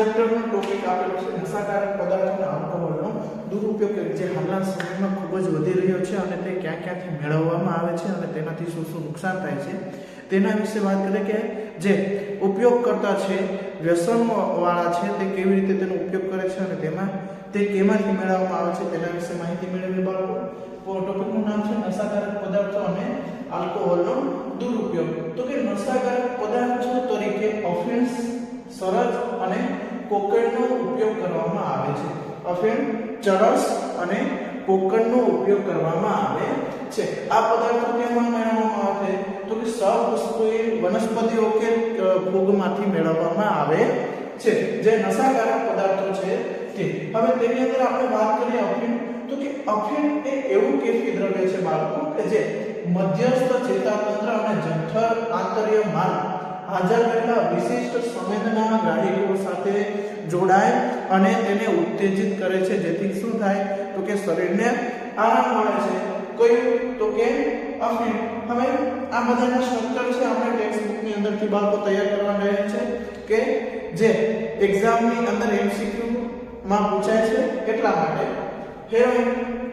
ચેપ્ટરનો topic આપેલો છે. નશાકારક પદાર્થોના આલ્કોહોલનો દુરુપયોગ જે હાલના સમયમાં ખૂબ જ વધી રહ્યો છે અને તે ક્યાં ક્યાંથી મેળવવામાં આવે છે અને તેનાથી શું શું નુકસાન થાય છે. તેના વિશે વાત કરીએ કે જે ઉપયોગકર્તા છે, વ્યસનવાળા છે, તે કેવી રીતે તેનો ઉપયોગ કરે છે અને તેમાં તે કેમાંથી મેળવવામાં આવે છે તેના વિશે માહિતી મેળવી બાળકો. ટોપિકનું નામ છે નશાકારક પદાર્થો અને આલ્કોહોલનો દુરુપયોગ. તો કે નશાકારક પદાર્થો તરીકે ઓફેન્સ સરળ અને કોકેનનો ઉપયોગ કરવામાં આવે છે. અફીણ ચરસ અને કોકરનો ઉપયોગ કરવામાં આવે છે. આ પદાર્થો કેમાં મેળવવામાં આવે તો કે સૌ વસ્તુએ વનસ્પતિઓ કે ભોગમાંથી મેળવવામાં આવે છે. જે નશાકારક પદાર્થો છે તે. હવે તેની અંદર આપણે વાત કરીએ અફીણ તો કે અફીણ એ એવું કેફી દ્રવ્ય છે બાળકો, કે જે મધ્યસ્થ ચેતાતંત્ર અને જઠર આંતરિય માર્ગ હાજર રહેલા વિશિષ્ટ સંવેદના ગાડીઓ સાથે જોડાય અને તેને ઉત્તેજિત કરે છે. જેથી શું થાય તો કે શરીરને આરામ મળે છે. કયું તો કે અફીણ હવે આ બધાના સ્ટ્રક્ચર છે આપણે ટેક્સ્ટ બુકની અંદરથી બાળકો તૈયાર કરવા રહે છે કે જે એક્ઝામની અંદર એમસીક્યુ માં પૂછાય છે એટલા માટે. હેરોઇન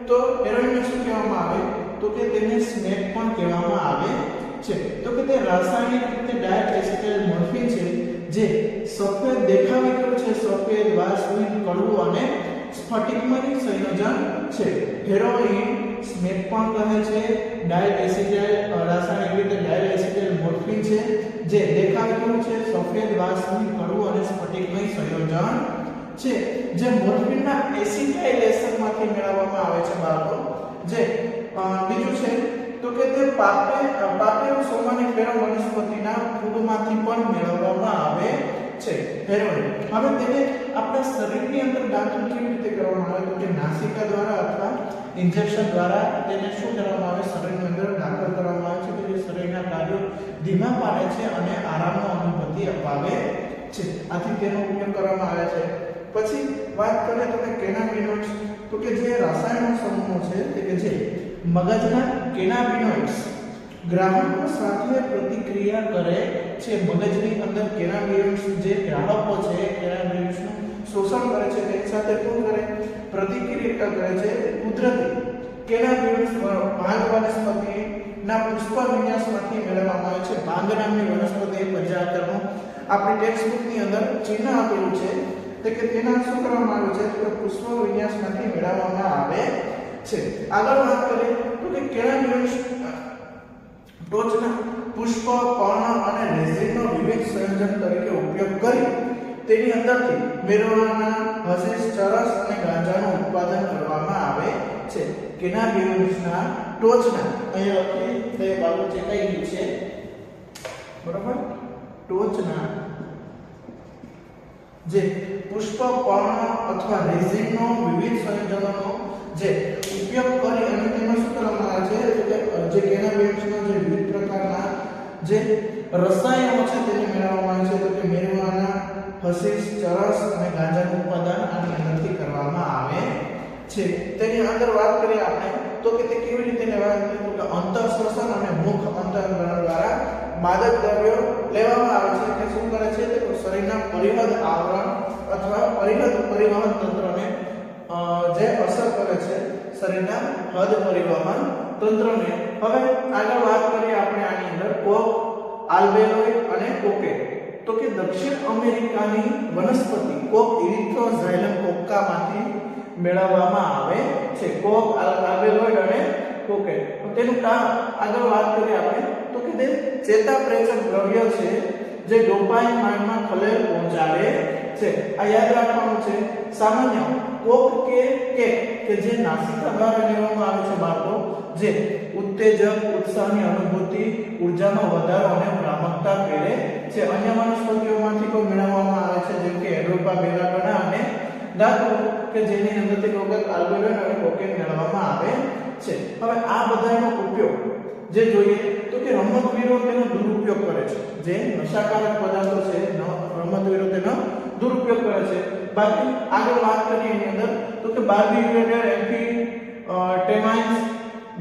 તો હેરોઇનને શું કહેવામાં આવે? તો કે તેને સ્નેક પણ કહેવામાં આવે છે. તો કે તે રાસાયણિક રીતે ડાયટ એસિટાઇલ મોર્ફિન છે, જે સફેદ દેખાવી છે. સફેદ વાસવિન કડવું અને સ્ફટિકમય સંયોજન છે. હેરોઇન સ્મેક પણ કહે છે. ડાયટ એસિટાઇલ રાસાયણિક રીતે ડાયટ એસિટાઇલ મોર્ફિન છે, જે દેખાવી છે. સફેદ વાસવિન કડવું અને સ્ફટિકમય સંયોજન છે, જે મોર્ફિનના એસિટાઇલેશનમાંથી મેળવવામાં આવે છે બાળકો. જે બીજું છે તો કે તે પાપે પાપેરોસોમાની ફેરો વનસ્પતિના ફૂગમાંથી પણ મેળવવામાં આવે છે. હેરોઇન હવે તેને આપણા શરીરની અંદર દાખલ કેવી રીતે કરવામાં આવે? તો કે નાસિકા દ્વારા અથવા ઇન્જેક્શન દ્વારા તેને શું કરવામાં આવે? શરીરની અંદર દાખલ કરવામાં આવે છે. કે જે શરીરના કાર્યો ધીમા પાડે છે અને આરામનો અનુભૂતિ અપાવે છે. આથી તેનો ઉપયોગ કરવામાં આવે છે. પછી વાત કરીએ તો કે કેનાબિનોઇડ્સ. તો કે જે રાસાયણિક સમૂહો છે, તે કે જે મગજના કેનાબિનોઇડ્સ. ગ્રાહકો સાથે પ્રતિક્રિયા કરે છે. મગજની અંદર કેનાબિનોઇડ્સ જે ગ્રાહકો છે, કેનાબિનોઇડ્સનું શોષણ કરે છે, તેની સાથે શું કરે? પ્રતિક્રિયા કરે છે. કુદરતી કેનાબિનોઇડ્સ ભાંગ વનસ્પતિના પુષ્પ વિન્યાસમાંથી મેળવવામાં આવે છે. ભાંગ નામની વનસ્પતિ પર્યાવરણનું આપણી ટેક્સ્ટ બુકની અંદર ચિહ્ન આપેલું છે. તે કે તેના શું કરવામાં આવે છે? તો પુષ્પ વિન્યાસમાંથી મેળવવામાં આવે છે. આગળ વાત કરીએ તો કે કેનાબિનોઇડ્સ ટોચના પુષ્પ, પર્ણ અને રેઝિનનો વિવિધ સંયોજન તરીકે ઉપયોગ કરી તેની અંદરથી મેળવવાના હસીસ, ચરસ અને ગાંજાનું ઉત્પાદન કરવામાં આવે છે. કેનાબિનોઇડ્સના ટોચના અહીં લખી તે બાજુ છે કઈ છે. બરાબર? ટોચના જે પુષ્પ, પર્ણ અથવા રેઝિનનો વિવિધ સંયોજનોનો જે ઉપયોગ કરી અને તેમાં શું કરવામાં આવે છે એટલે જે કેનાબિડિસનો જે વિવિધ પ્રકારના જે રસાયણો છે તેને મેળવવામાં આવે છે. તો કે મેરવાના હસીસ ચરસ અને ગાંજાનું ઉત્પાદન આની અંદરથી કરવામાં આવે છે. તેની અંદર વાત કરીએ આપણે, તો કે તે કેવી રીતે લેવાય? તો કે અંતઃશ્વસન અને મુખ અંતઃકરણ દ્વારા માદક દ્રવ્યો લેવામાં આવે છે. તે શું કરે છે? તે શરીરના પરિવહન આવરણ અથવા પરિવહન પરિવહન તંત્રને જે અસર કરે છે શરીરના હદ પરિવહન તંત્રને. હવે આગળ વાત કરીએ આપણે આની અંદર કોક આલ્બેલોઇડ અને કોકે તો કે દક્ષિણ અમેરિકાની વનસ્પતિ કોક ઇરિથ્રોઝાઇલમ કોક્કામાંથી મેળવવામાં આવે છે. કોક આલ- આલ્બેલોઇડ અને કોકે તેનું કામ આગળ વાત કરીએ આપણે. તો કે તે ચેતાપ્રેષક દ્રવ્ય છે જે ડોપાઇન માર્ગમાં ખલેલ પહોંચાડે છે. આ યાદ રાખવાનું છે. સામાન્ય કોક કે કે કે જે નાસિકા દ્વારા લેવામાં આવે છે બાળકો, જે ઉત્તેજક, ઉત્સાહની અનુભૂતિ, ઉર્જામાં વધારો અને ભ્રામકતા કરે છે. અન્ય વનસ્પતિઓમાંથી કોઈ મેળવવામાં આવે છે, જેમ કે એડોપા બેલાટોના અને ધાતુ કે જેની અંદરથી કોક આલ્બેલોઇડ અને કોકેન મેળવવામાં આવે છે. હવે આ બધાનો ઉપયોગ જે જોઈએ તો કે રમતવીરો તેનો દુરુપયોગ કરે છે. જે નશાકારક પદાર્થો છે રમતવીરો તેનો દુરુપયોગ કરે છે. બાકી આગળ વાત કરીએ એની અંદર, તો કે બાર્બીટ્યુરેટર એમ્ફી ટેમાઇન્સ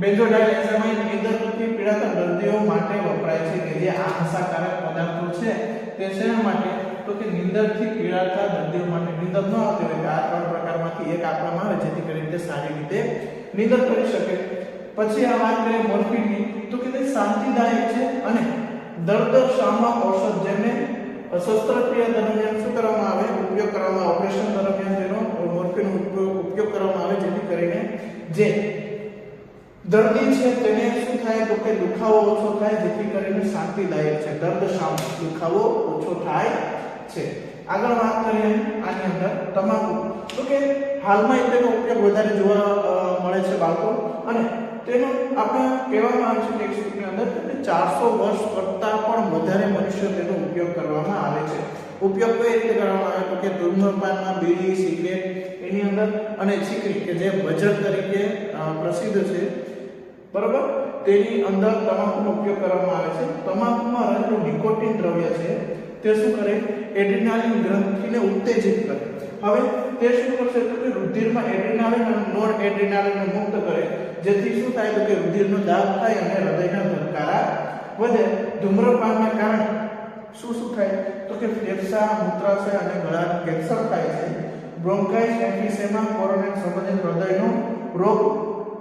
બેન્ઝોડાઇએઝામાઇન નિર્દર્દથી પીડાતા દર્દીઓ માટે વપરાય છે કે જે આ અસરકારક પદાર્થો છે તે શેના માટે? તો કે નિંદરથી પીડાતા દર્દીઓ માટે નિંદર ન આવતી હોય આ ત્રણ પ્રકારમાંથી એક આપવામાં આવે જેથી કરીને તે સારી રીતે નિંદર કરી શકે. પછી આ વાત કરીએ મોર્ફિનની, તો કે તે શાંતિદાયક છે અને દર્દ શામક ઔષધ જેને શસ્ત્રક્રિયા દરમિયાન શું કરવામાં આવે? ઉપયોગ કરવામાં ઓપરેશન દરમિયાન તેનો મોર્ફિન ઉપયોગ કરવામાં આવે જેથી કરીને જે દર્દી છે તેને શું થાય? તો કે દુખાવો ઓછો થાય જેથી કરીને શાંતિદાયક છે. દર્દ શાંત, દુખાવો ઓછો થાય છે. આગળ વાત કરીએ આની અંદર તમાકુ. તો કે હાલમાં તેનો ઉપયોગ વધારે જોવા મળે છે બાળકો. અને તેનો આપણે કહેવામાં આવે છે ટેક્સ્ટબુકની અંદર કે ચારસો વર્ષ કરતાં પણ વધારે મનુષ્ય તેનો ઉપયોગ કરવામાં આવે છે. ઉપયોગ કઈ રીતે કરવામાં આવે? તો કે ધૂમ્રપાનમાં બીડી, સિગરેટ એની અંદર અને ચીકણી કે જે બજર તરીકે પ્રસિદ્ધ છે. બરાબર? તેની અંદર તમાકુનો ઉપયોગ કરવામાં આવે છે. તમાકુમાં રહેલું નિકોટિન દ્રવ્ય છે, તે શું કરે? એડ્રીનાલિન ગ્રંથિને ઉત્તેજિત કરે. હવે તે શું કરશે? તો કે રુધિરમાં એડ્રીનાલિન અને નોન એડ્રીનાલિનને મુક્ત કરે. જેથી શું થાય તો કે રુધિરનો દાબ થાય અને હૃદયના ધબકારા વધે. ધૂમ્રપાનને કારણે શું શું થાય તો કે ફેફસા, મૂત્રાશય અને ગળાનું કેન્સર થાય છે. બ્રોન્કાઇટિસ એમ્ફિસેમા, કોરોના સંબંધિત હૃદયનો રોગ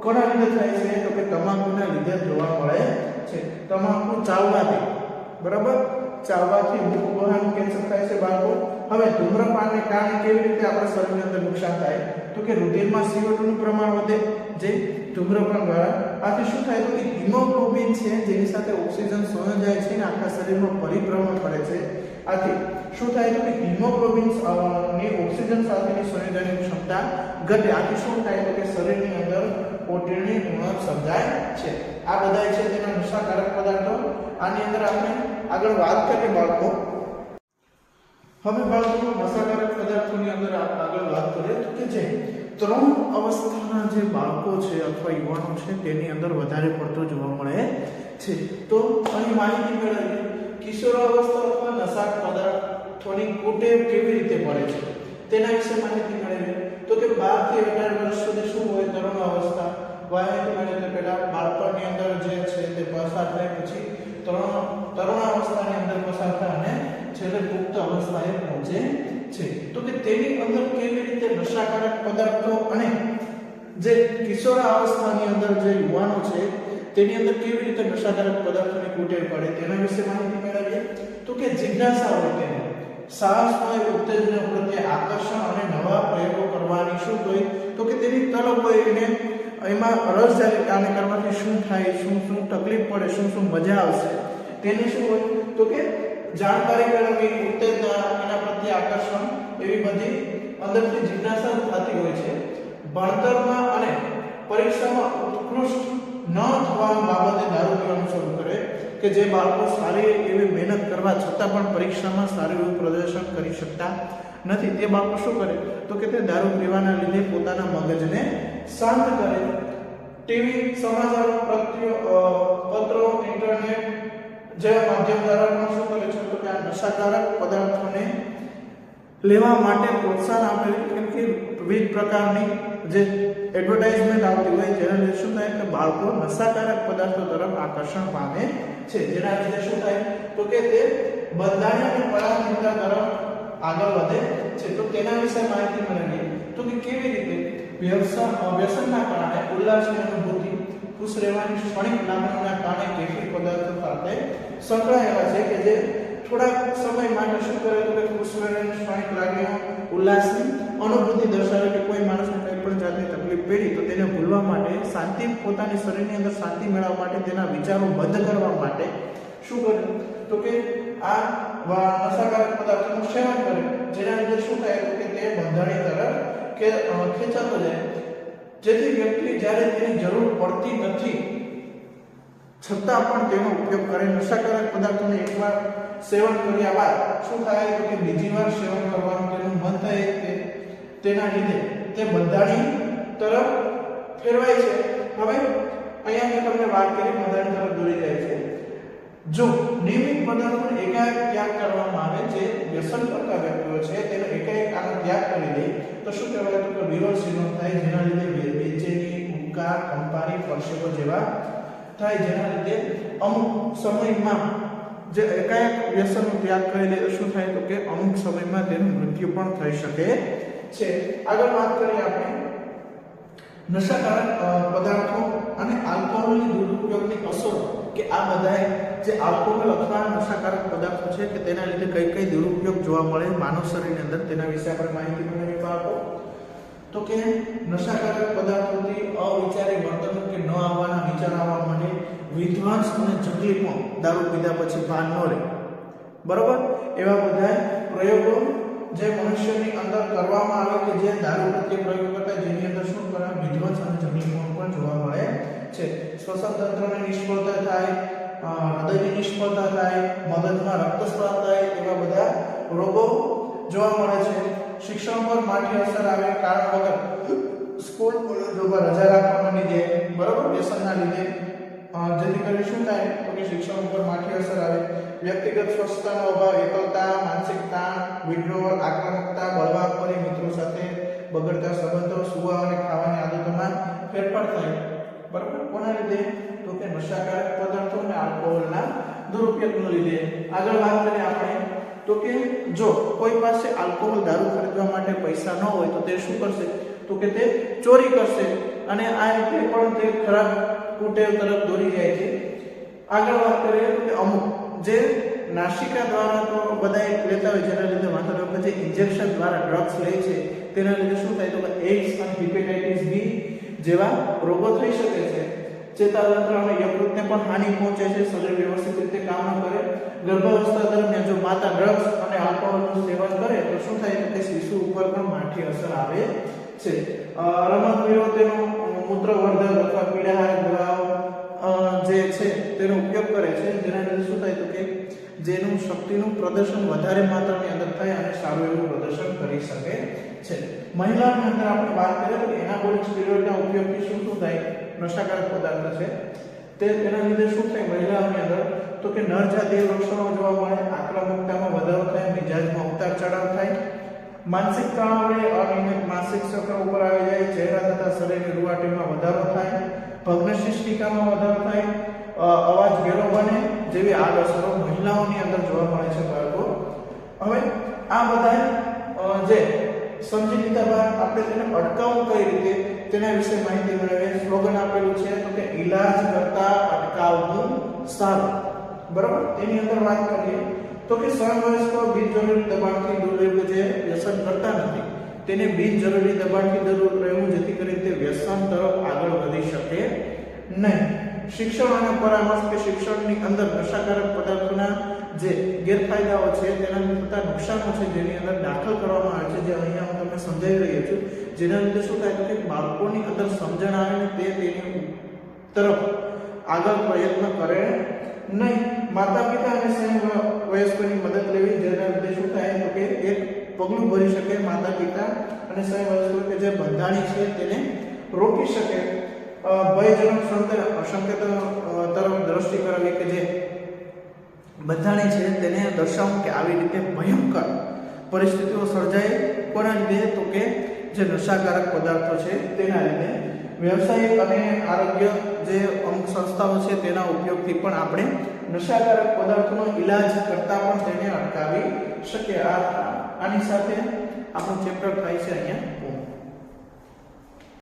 કોના લીધે થાય છે તો કે તમાકુના લીધે જોવા મળે છે. તમાકુ ચાવવાથી, બરાબર? ચાવવાથી મુખ ગુહાનું કેન્સર થાય છે બાળકો. હવે ધૂમ્રપાનને કારણે કેવી રીતે આપણા શરીરની અંદર નુકસાન થાય? તો કે રુધિરમાં CO2 નું પ્રમાણ વધે. જે ધૂમ્રપાન દ્વારા આથી શું થાય તો કે હિમોગ્લોબિન છે, જેની સાથે ઓક્સિજન સંયોજાય છે અને આખા શરીરમાં પરિભ્રમણ કરે છે. આથી શું થાય તો કે હિમોગ્લોબિનની ઓક્સિજન સાથેની સંયોજનની ક્ષમતા ઘટે. આથી શું થાય તો કે શરીરની અંદર પ્રોટીનની ઉણપ સર્જાય છે. આ બધા છે તેના નશાકારક પદાર્થો. આની અંદર આપણે આગળ વાત કરીએ બાળકો. હવે બાળકો નશાકારક પદાર્થોની અંદર આગળ વાત કરીએ તો કે જે ત્રણ અવસ્થાના જે બાળકો છે અથવા યુવાનો છે, તેની અંદર વધારે પડતો જોવા મળે છે. તો અહીં માહિતી મેળવીએ. કિશોરાવસ્થા અથવા નશા પદાર્થોની કુટેવ કેવી રીતે પડે છે? તેના વિશે માહિતી મેળવીએ. તો કે 12 થી 18 વર્ષ સુધી શું હોય? તરુણ અવસ્થા. માહિતી તે પહેલા બાળપણની અંદર જે છે તે પસાર થાય, પછી તરુણ તરુણ અવસ્થાની અંદર પસાર થાય અને છેલ્લે પુખ્ત અવસ્થાએ પહોંચે છે. તો કે તેની અંદર કેવી રીતે નશાકારક પદાર્થો અને જે કિશોરાવસ્થાની અંદર જે યુવાનો છે, તેની અંદર કેવી રીતે નશાકારક પદાર્થોની કુટેર પડે તેના વિશે માહિતી મેળવીએ. તો કે જિજ્ઞાસા હોય તેને. સાહસમય ઉત્તેજના પ્રત્યે આકર્ષણ અને નવા પ્રયોગો કરવાની શું હોય? તો કે તેની તલબ હોય એને એમાં રસ જાય કાને કરવાથી શું થાય, શું શું તકલીફ પડે, શું શું મજા આવશે, તેને શું હોય? તો કે જાણકારી મેળવવી, ઉત્તેજના, એના પ્રત્યે આકર્ષણ એવી બધી અંદરથી જિજ્ઞાસા થતી હોય છે. ભણતરમાં અને પરીક્ષામાં ઉત્કૃષ્ટ ન થવા બાબતે દારૂ પીવાનું શરૂ કરે કે જે બાળકો સારી એવી મહેનત કરવા છતાં પણ પરીક્ષામાં સારું એવું પ્રદર્શન કરી શકતા નથી. તે બાળકો શું કરે? તો કે તે દારૂ પીવાના લીધે પોતાના મગજને શાંત કરે. ટીવી, સમાચારો પત્રો, ઇન્ટરનેટ જેવા માધ્યમ દ્વારા શું કરે છે? તો કે આ નશાકારક પદાર્થોને લેવા માટે પ્રોત્સાહન આપે કેમ કે વિવિધ પ્રકારની જે એડવર્ટાઇઝમેન્ટ આવતી હોય જેના લીધે શું થાય કે બાળકો નશાકારક પદાર્થો તરફ આકર્ષણ પામે છે. જેના લીધે શું થાય તો કે તે બંધાણી અને પરાધીનતા તરફ આગળ વધે છે. તો તેના વિશે માહિતી મેળવીએ તો કે કેવી રીતે વ્યસન વ્યસનના કારણે ઉલ્લાસની અનુભૂતિ, ખુશ રહેવાની ક્ષણિક લાગણીના કારણે કેટલીક પદાર્થો સાથે સંકળાયેલા છે કે જે થોડાક સમય માટે શું કરે તો કે ખુશ સ્વાઈક ક્ષણિક ઉલ્લાસની અનુભૂતિ દર્શાવે કે કોઈ માણસને કંઈ પણ જાતની તકલીફ પડી તો તેને ભૂલવા માટે, શાંતિ, પોતાની શરીરની અંદર શાંતિ મેળવવા માટે, તેના વિચારો બંધ કરવા માટે શું કરે? તો કે આ નશાકારક પદાર્થોનું સેવન કરે, જેના અંદર શું થાય તો કે તે બંધાણી તરફ કે ખેંચાતો જાય. જેથી વ્યક્તિ જ્યારે તેની જરૂર પડતી નથી, છતાં પણ તેનો ઉપયોગ કરે. નશાકારક પદાર્થોને એકવાર સેવન કર્યા બાદ શું થાય તો કે બીજી વાર સેવન કરવાનું તેનું મન થાય કે તેના લીધે તે બધાની તરફ ફેરવાય છે. હવે અહીંયા મેં તમને વાત કરી બધાની તરફ દોરી જાય છે. જો નિયમિત પદાર્થોનો એકાએક ત્યાગ કરવામાં આવે, જે વ્યસન કરતા વ્યક્તિઓ છે, તેનો એકાએક આનો ત્યાગ કરી દે, તો શું કહેવાય તો કે વિરોધ સિન્ડ્રોમ થાય, જેના લીધે બેચેની ઉબકા કંપારી, પરસેવો જેવા થાય, જેના લીધે અમુક સમયમાં જે એકાએક વ્યસનનો ત્યાગ કરી લે શું થાય તો કે અમુક સમયમાં તેનું મૃત્યુ પણ થઈ શકે છે. આગળ વાત કરીએ આપણે. નશાકારક પદાર્થો અને આલ્કોહોલની દુરુપયોગની અસરો કે આ બધાએ જે આલ્કોહોલ અથવા નશાકારક પદાર્થો છે કે તેના લીધે કઈ કઈ દુરુપયોગ જોવા મળે, માનવ શરીરની અંદર તેના વિશે આપણે માહિતી મેળવી આપો તો. કે નશાકારક પદાર્થોથી અવિચારી વર્તણૂક કે આવવાના વિચાર આવવા માટે વિધ્વંસ અને જંગલી દારૂ પીધા પછી ભાન ન રહે. બરોબર? એવા બધા પ્રયોગો જે મનુષ્યની અંદર કરવામાં આવે કે જે દારૂ પ્રત્યે પ્રયોગ કરતા જેની અંદર શું કરે વિધ્વંસ અને જંગલી પણ જોવા મળે છે. શ્વસન તંત્રની નિષ્ફળતા થાય હૃદયની નિષ્ફળતા થાય, મગજમાં રક્તસ્રાવ થાય એવા બધા રોગો જોવા મળે છે. શિક્ષણ પર માઠી અસર આવે કારણ વગર. સ્કૂલ કોલેજો પર રજા રાખવાના લીધે બરાબર વ્યસનના લીધે જેથી કરી શું થાય? તો કે શિક્ષણ ઉપર માઠી અસર આવે. વ્યક્તિગત સ્વસ્થતાનો અભાવ, એકલતા માનસિક તાણ વિડ્રોવલ આક્રમકતા બળવાખોરી મિત્રો સાથે બગડતા સંબંધો, સુવા અને ખાવાની આદતોમાં ફેરફાર થાય. બરાબર? કોના લીધે? તો કે નશાકારક પદાર્થો અને આલ્કોહોલના દુરુપયોગને લીધે. આગળ વાત કરીએ આપણે. તો કે જો કોઈ પાસે આલ્કોહોલ દારૂ ખરીદવા માટે પૈસા ન હોય તો તે શું કરશે? તો કે તે ચોરી કરશે. અને આ રીતે પણ તે ખરાબ કુટેવ તરફ દોરી જાય છે. આગળ વાત કરીએ તો કે અમુક, જે નાસિકા દ્વારા તો બધા લેતા હોય જેના લીધે માથા રોગ જે ઇન્જેક્શન દ્વારા ડ્રગ્સ લે છે, તેના લીધે શું થાય તો કે એઇડ્સ અને હિપેટાઇટિસ બી જેવા રોગો થઈ શકે છે. ચેતાતંત્ર અને યકૃતને પણ હાનિ પહોંચે છે, શરીર વ્યવસ્થિત રીતે કામ ન કરે. ગર્ભાવસ્થા દરમિયાન જો માતા ડ્રગ્સ અને આલ્કોહોલનું સેવન કરે, તો શું થાય કે શિશુ ઉપર પણ માઠી અસર આવે. છે. અ, રમતવીરો તેનો મૂત્રવર્ધક અથવા પીડાહારક દવાઓ જે છે તેનો ઉપયોગ કરે છે. જેના લીધે શું થાય તો કે જેનું શક્તિનું પ્રદર્શન વધારે માત્રાની અંદર થાય અને સારું એવું પ્રદર્શન કરી શકે છે. મહિલાઓની અંદર આપણે વાત કરીએ તો એનાબોલિક સ્ટીરોઇડના ઉપયોગથી શું શું થાય? નશાકારક પદાર્થ છે. તે તેના લીધે શું થાય? મહિલાઓની અંદર તો કે નરજાતીય લક્ષણો જોવા મળે આક્રમકતામાં વધારો થાય મિજાજમાં ઉતાર ચઢાવ થાય માનસિક તણાવ રહે અનિયમિત માનસિક ચક્ર ઉપર આવી જાય, ચહેરા તથા શરીરની રૂવાટીમાં વધારો થાય ભગ્નશિષ્ટિકામાં વધારો થાય અવાજ ઘેરો બને જેવી આડઅસરો મહિલાઓની અંદર જોવા મળે છે બાળકો. હવે આ બધા જે સમજી લીધા બાદ આપણે તેને અટકાવવું કઈ રીતે, તેના વિશે માહિતી મેળવીએ. સ્લોગન આપેલું છે તો કે ઈલાજ કરતા અટકાવવું સારું. બરાબર? તેની અંદર વાત કરીએ. તો કે સમવયસ્કો બિનજરૂરી દબાણથી દૂર રહેવું જે વ્યસન કરતા નથી. તેને બિનજરૂરી દબાણથી દૂર રહેવું જેથી કરીને તે વ્યસન તરફ આગળ વધી શકે નહીં. શિક્ષણ અને પરામર્શ કે શિક્ષણની અંદર નશાકારક પદાર્થોના જે ગેરફાયદાઓ છે, તેના થતા નુકસાનો છે, જેની અંદર દાખલ કરવામાં આવે છે, જે અહીંયા હું તમને સમજાવી રહ્યો છું. જેના લીધે શું થાય કે બાળકોની અંદર સમજણ આવે ને તે તેની તરફ આગળ પ્રયત્ન કરે નહીં. માતા પિતા અને સ્વયં વયસ્કોની મદદ લેવી, જેના લીધે શું થાય તો કે એક પગલું ભરી શકે માતા પિતા અને સ્વયં વયસ્કો કે જે બંધાણી છે તેને રોકી શકે. ભયજનક સંકેત તરફ દ્રષ્ટિ કરાવી કે જે બંધાણી છે તેને દર્શાવવું કે આવી રીતે ભયંકર પરિસ્થિતિઓ સર્જાય. કોના લીધે? તો કે જે નશાકારક પદાર્થો છે તેના લીધે વ્યવસાયિક અને આરોગ્ય જે અમુક સંસ્થાઓ છે તેના ઉપયોગથી પણ આપણે નશાકારક પદાર્થોનો ઈલાજ કરતા પણ તેને અટકાવી શકીએ. આ આની સાથે આપણું ચેપ્ટર થાય છે અહીંયા.